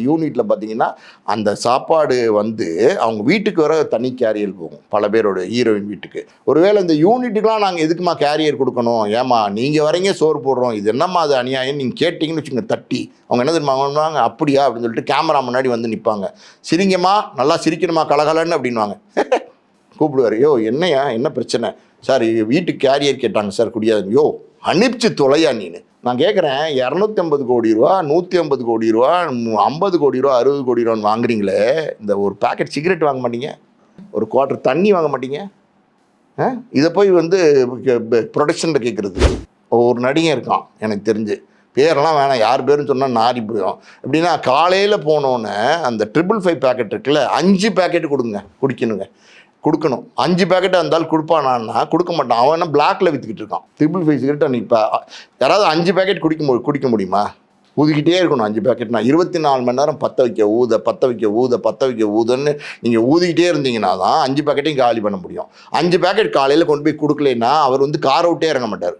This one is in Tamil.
யூனிட்டில் பார்த்தீங்கன்னா அந்த சாப்பாடு வந்து அவங்க வீட்டுக்கு வர தனி கேரியர் போகும். பல பேரோட ஹீரோயின் வீட்டுக்கு. ஒருவேளை இந்த யூனிட்டுக்கெலாம் நாங்கள் எதுக்குமா கேரியர் கொடுக்கணும்? ஏமா நீங்கள் வரீங்க சோறு போடுறோம். இது என்னம்மா அது அநியாயம்? நீங்கள் கேட்டிங்கன்னு வச்சுங்க தட்டி. அவங்க என்ன தெரியுமாங்க அப்படியா? அப்படின்னு சொல்லிட்டு கேமரா முன்னாடி வந்து நிற்பாங்க சிரிங்கம்மா நல்லா சிரிக்கணுமா கலகலன்னு அப்படின்வாங்க கூப்பிடுவார். யோ என்னையா என்ன பிரச்சனை? சார் வீட்டுக்கு கேரியர் கேட்டாங்க சார். குடியாது யோ அனுப்பிச்சு தொலையா நீனு. நான் கேட்குறேன் இரநூத்தி ஐம்பது கோடி ரூபா நூற்றி ஐம்பது கோடி ரூபா ஐம்பது கோடி ரூபா அறுபது கோடி ரூபான்னு வாங்குறீங்களே இந்த ஒரு பாக்கெட் சிகரெட் வாங்க மாட்டீங்க? ஒரு குவார்ட்டர் தண்ணி வாங்க மாட்டீங்க? ஆ? இதை போய் வந்து ப்ரொடக்ஷனில் கேட்குறது ஒரு நடிகன் இருக்கான் எனக்கு தெரிஞ்சு. பேரெல்லாம் வேணாம் யார் பேருன்னு சொன்னால் நாரி போயிடும். எப்படின்னா காலையில் போனோன்னே அந்த ட்ரிபிள் ஃபைவ் பேக்கெட் இருக்குல்ல அஞ்சு பேக்கெட் கொடுங்க குடிக்கணுங்க. கொடுக்கணும். அஞ்சு பேக்கெட்டாக இருந்தாலும் கொடுப்பானான்னா கொடுக்க மாட்டான். அவன் என்ன பிளாக்ல விற்றுக்கிட்டு இருக்கான். ட்ரிபிள் ஃபைவ் சிகரெட் நீ இப்போ யாராவது அஞ்சு பேக்கெட் குடிக்க மு குடிக்க முடியுமா? ஊதிக்கிட்டே இருக்கணும் அஞ்சு பேக்கெட்னா இருபத்தி நாலு மணி நேரம் பற்ற வைக்க ஊத பற்ற வைக்க ஊத பற்ற வைக்க ஊதன்னு நீங்கள் ஊதிக்கிட்டே இருந்தீங்கன்னா தான் அஞ்சு பேக்கெட்டையும் காலி பண்ண முடியும். அஞ்சு பேக்கெட் காலையில் கொண்டு போய் கொடுக்கலன்னா அவர் வந்து கார் அவுட்டே இறங்க மாட்டார்.